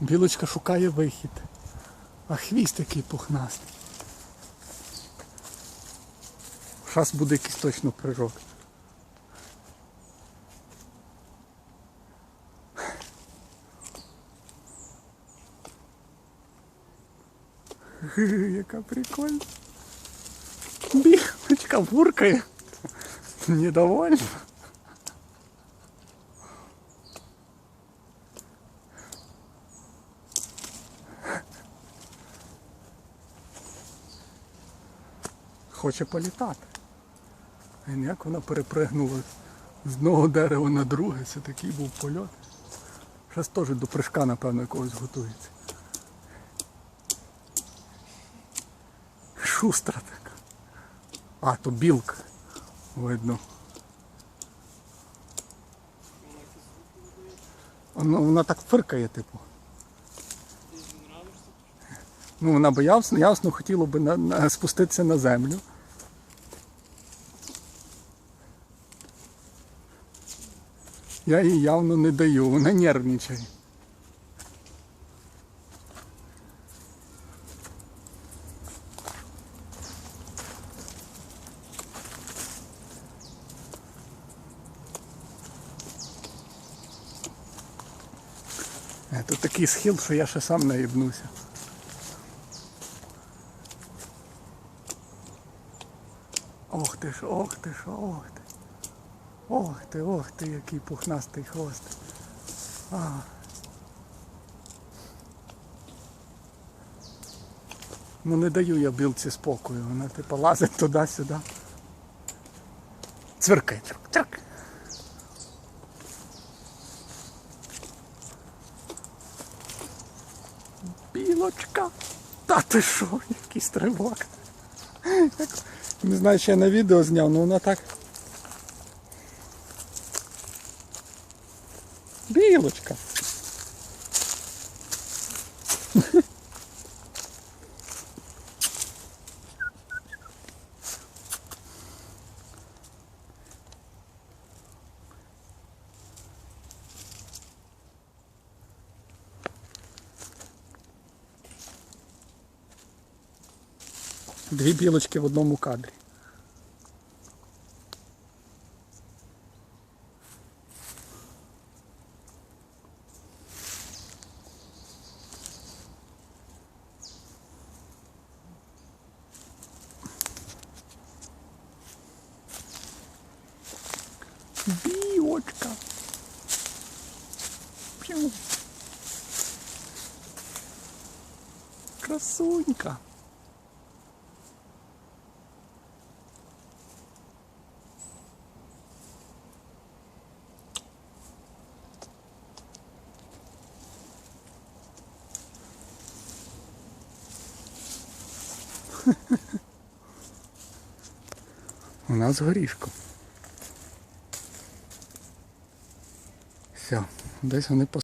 Білочка шукає вихід. А хвіст який пухнастий. Зараз буде якийсь точно прижок. Яка прикольна. Білочка буркає. Недовольна. Хоче політати. А як вона перепригнула з одного дерева на друге, це такий був польот. Зараз теж до прыжка, напевно, якогось готується. Шустра така. А, то білка. Видно. Вона, вона так фиркає, типу. Ну, вона би ясно, ясно хотіла би на, на, спуститися на землю. Я їй явно не даю, вона нервничає. Е, Тут такий схил, що я ще сам наїбнуся. Ох ти ж, ох ти ж, ох ти. Ох ти, ох ти, який пухнастий хвост. А. Ну не даю я білці спокою, вона типу лазить туди-сюди. Цвиркай, цвирк, цвирк. Білочка. Та ти що, який стрибок. Не знаю, чи я на відео зняв, але вона так. Білочка. Дві білочки в одному кадрі. Білочка. Красунька. У нас горішко. Все, десь вони